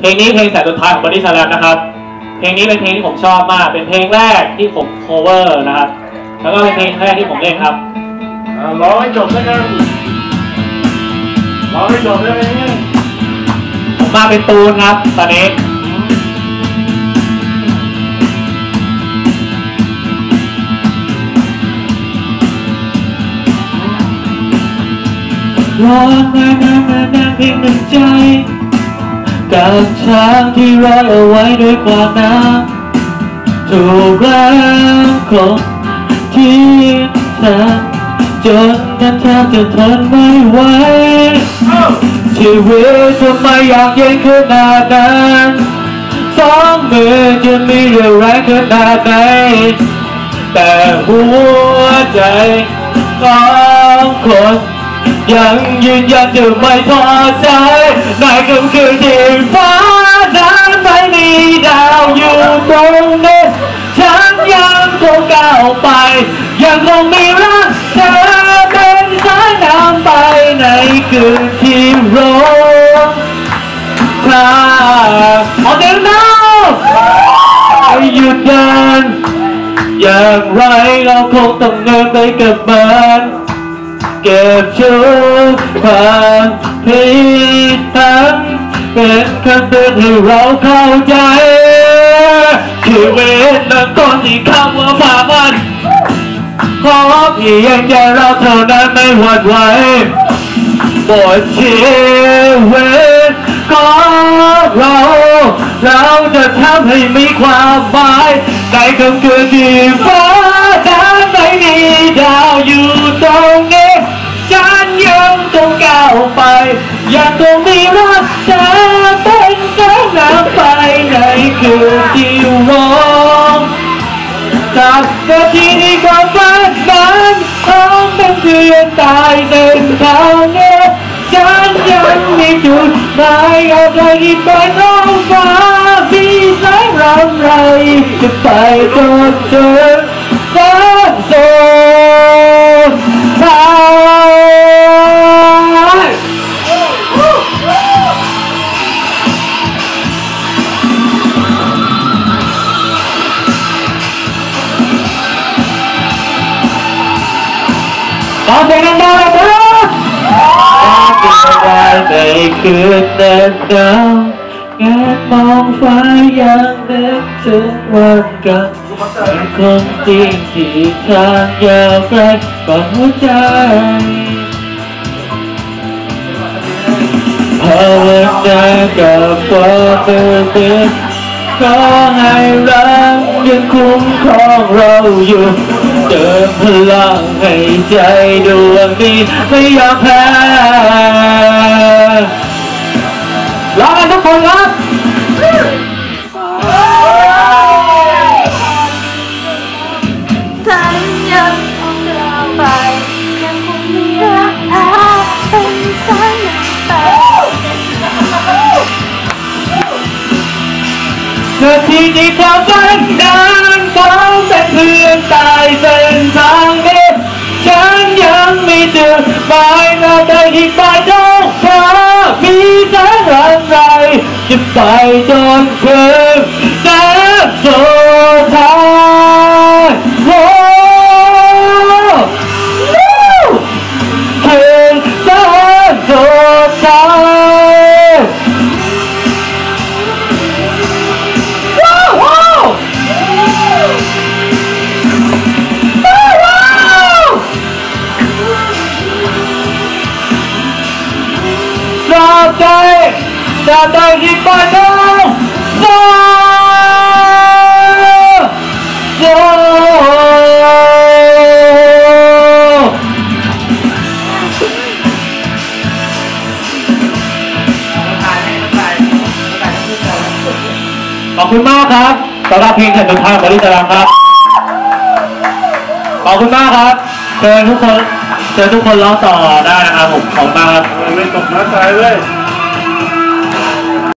เพลงนี้เพลงแสนสุดท้ายของบอดี้สแลมนะครับ เพลงนี้เป็นเพลงที่ผมชอบมาก เป็นเพลงแรกที่ผม cover นะครับ แล้วก็เป็นเพลงแรกที่ผมเล่นครับอ่าร้องให้จบแล้วกันร้องให้จบได้ไหมผมมาเป็นตูนครับตอนนี้รอนานนานนานนานเพียงหนึ่งใจ กับช้างที่ร้อยเอาไว้ด้วยความน้ำถูกแล้วคนที่เธอจนนั้นแทบจะทนไม่ไหวชีวิตทำไมอยากเย็นขนาดนั้นสองมือจะมีเรี่ยวแรงขนาดไหนแต่หัวใจของคน ยังยืนยันจะไม่พอใจในค่ำคืนที่ฟ้านั้นไม่มีดาวอยู่ตรงนี้ฉันยังคงก้าวไป ยังคงมีรักเธอเป็นสายน้ำไปในคืนที่ร้อนถ้าขอเสียงน้ำให้หยุดเดินอย่างไรเราคงต้องเดินไปกับมัน เก็บชุดความผิดทั้งเป็นคำเตือนให้เราเข้าใจชีวิตนั้นต้นที่คำว่าฝ่ามันขอเพียงแค่เราเท่านั้นไม่หวั่นไหวหมดชีวิตของเราเราจะทำให้มีความหมายในค่ำคืนที่ฟ้านั้นไม่มีดาวอยู่ตรงนี้ ยังต้องก้าวไปยังคงมีรักเธอเป็นแสงน้ำไปในคืนที่ร้อนจากนาทีที่ความฝันนั้นต้องเป็นเพื่อนตายหนึ่งทางเนี้ยฉันยังมีจุดหมายอะไรที่ไปน้องฟ้ามีแสงรำไรจะไปจนถึงแเสียงดังๆเลยครับในคืนเดินดาวงานมองฟ้ายังนึกถึงวันกันเป็นคนจริงที่ทางยาวไกลก่อนหัวใจภาวนากับความตื่นขอให้รักยังคุ้มครองเราอยู่ เติมพลังให้ใจดวงนี้ไม่ยอมแพ้ร้องกันทุกคนครับฉันยังคงเดินไป ยังคงมีรักเธอเป็นสายน้ำไปนาทีที่ความฝันนั้น จะไป ตราบใดที่ปานน้องโซโซขอบคุณมากครับสำหรับเพลงแผ่นสุดท้างบริษัทครับ ขอบคุณมากครับเชิญทุกคนเชิญทุกคนร้องต่อได้นะครับผม ขอบคุณมากครับไม่ตกน้าตายเลย